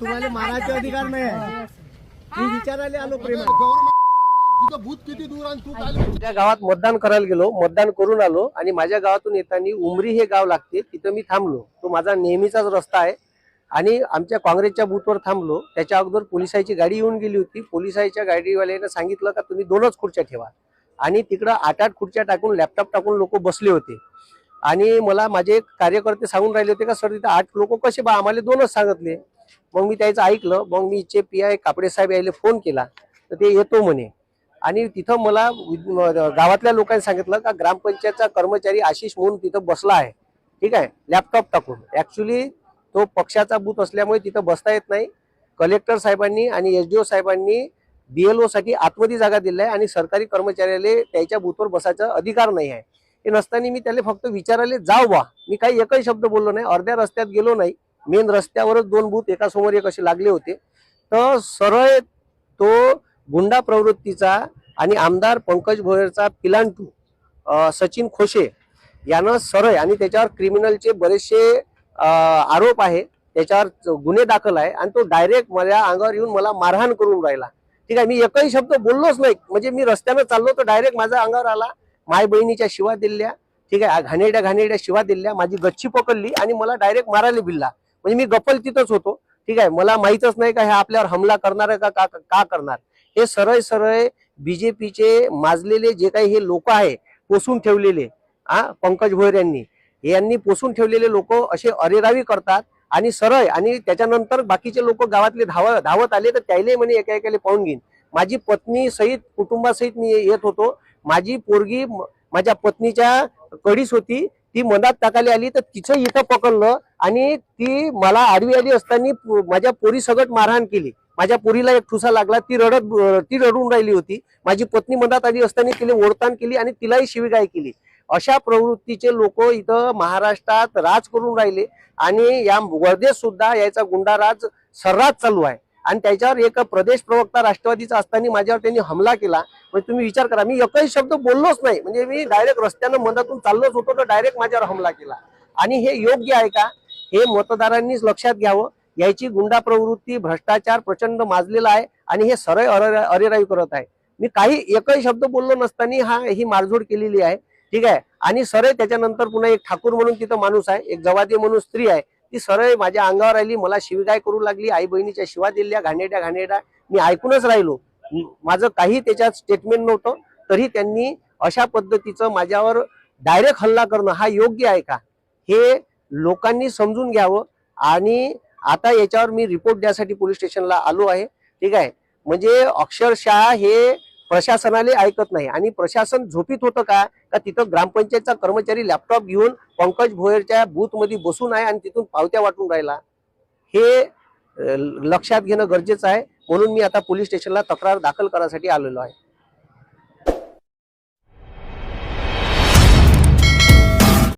तुम्हाला मारायचे अधिकार नाही. मी विचारायला आलो प्रेम तिथं भूत किती दूर आणि तू काय त्या गावात मतदान करायला गेलो मतदान करून आलो आणि माझ्या गावातून येताना उमरी हे गाव लागते तिथं मी थांबलो. तो माझा नेहमीचाच रस्ता आहे. आणि आमच्या काँग्रेसच्या बूथवर थांबलो. त्याच्या अगोदर पोलिसाची गाडी येऊन गेली होती. पोलिसाच्या गाडीवाल्यानं सांगितलं का तुम्ही दोनच खुर्च्या ठेवा. आणि तिकडं आठ आठ खुर्च्या टाकून लॅपटॉप टाकून लोक बसले होते. आणि मला माझे कार्यकर्ते सांगून राहिले होते का सर तिथे आठ लोक कसे बा? आम्हाला दोनच सांगितले. मग मी त्याचं ऐकलं. मग मी इथे पी आय कापडे साहेब यायला फोन केला. तर ते येतो म्हणे. आणि तिथं मला वि- गावातल्या लोकांनी सांगितलं का ग्रामपंचायतचा कर्मचारी आशिष म्हणून तिथं बसला आहे. ठीक आहे? लॅपटॉप टाकून. ऍक्च्युली तो पक्षाचा बूथ असल्यामुळे तिथं बसता येत नाही. कलेक्टर साहेबांनी आणि एसडीओ साहेबांनी बीएलओ साठी आतमध्ये जागा दिल्या आहे आणि सरकारी कर्मचाऱ्याला त्याच्या बूथवर बसायचा अधिकार नाही आहे. हे नसताना मी त्याला फक्त विचारायला जाऊ बा. मी काही एकही शब्द बोललो नाही. अर्ध्या रस्त्यात गेलो नाही. मेन रस्त्यावरच दोन बूथ एका समोर एक असे लागले होते. तर सरळ तो गुंडा प्रवृत्तीचा आणि आमदार पंकज भोयरचा पिलांटू सचिन खोशे यानं सरळ आणि त्याच्यावर क्रिमिनलचे बरेचसे आरोप आहे. त्याच्यावर गुन्हे दाखल आहे आणि तो डायरेक्ट माझ्या अंगावर येऊन मला मारहाण करून राहिला. ठीक आहे मी एकही शब्द बोललोच नाही. म्हणजे मी रस्त्यानं चाललो तर डायरेक्ट माझ्या अंगावर आला. माय बहिणीच्या शिवा दिल्या. ठीक आहे घाणेरड्या घाणेरड्या शिवा दिल्या. माझी गच्ची पकडली आणि मला डायरेक्ट मारायला बिल्ला म्हणजे मी गप्पल तिथंच होतो. ठीक आहे मला माहीतच नाही का हे आपल्यावर हमला करणार आहे का का का करणार? हे सरळ सरळ बीजेपीचे माजलेले जे काही हे लोक आहे पोसून ठेवलेले हा पंकज भोयर यांनी. यांनी पोसून ठेवलेले लोक असे अरेरावी करतात आणि सरळ आणि त्याच्यानंतर बाकीचे लोक गावातले धाव धावत आले तर त्याले म्हणे एका एकाले पाहून घेईन. माझी पत्नी सहित कुटुंबासहित मी येत होतो. माझी पोरगी माझ्या पत्नीच्या कडीस होती. ती मनात टाकायला आली तर तिचं इथं पकडलं आणि ती मला आडवी आली असताना पो- माझ्या पोरी सगट मारहाण केली. माझ्या पोरीला एक ठुसा लागला ती रडत ती रडून राहिली होती. माझी पत्नी मनात आली असताना तिला ओढताण केली आणि तिलाही शिवीगाय केली. अशा प्रवृत्तीचे लोक इथं महाराष्ट्रात राज करून राहिले आणि या वर्धेत सुद्धा याचा गुंडाराज सर्रास चालू आहे. आणि त्याच्यावर एक प्रदेश प्रवक्ता राष्ट्रवादीचा असताना माझ्यावर त्यांनी हमला केला. म्हणजे तुम्ही विचार करा मी एकही शब्द बोललोच नाही. म्हणजे मी डायरेक्ट रस्त्यानं मनातून चाललोच होतो तर डायरेक्ट माझ्यावर हमला केला. आणि हे योग्य आहे का? हे मतदारांनीच लक्षात घ्यावं. याची गुंडा प्रवृत्ती भ्रष्टाचार प्रचंड माजलेला आहे आणि हे सरळ अरेराई करत आहे. मी काही एकही शब्द बोललो नसताना हा ही मारझोड केलेली आहे. ठीक आहे? आणि सरळ त्याच्यानंतर पुन्हा एक ठाकूर म्हणून तिथं माणूस आहे एक जवादी म्हणून स्त्री आहे. ती सरळ माझ्या अंगावर आली मला शिवगाय करू लागली आई बहिणीच्या शिवा दिल्या घाणेड्या घाणेड्या मी ऐकूनच राहिलो. माझं काही त्याच्यात स्टेटमेंट नव्हतं तरी त्यांनी अशा पद्धतीचं माझ्यावर डायरेक्ट हल्ला करणं हा योग्य आहे का? हे लोकांनी समजून घ्यावं आणि आता याच्यावर मी रिपोर्ट द्यासाठी पोलीस स्टेशनला आलो आहे. ठीक आहे? म्हणजे अक्षरशः हे प्रशासनाने ऐकत नाही. आणि प्रशासन झोपीत होतं का? का तिथं ग्रामपंचायतचा कर्मचारी लॅपटॉप घेऊन पंकज भोयरच्या बूथमध्ये बसून आहे आणि तिथून पावत्या वाटून राहिला? हे लक्षात घेणं गरजेचं आहे. म्हणून मी आता पोलीस स्टेशनला तक्रार दाखल करायसाठी आलेलो आहे.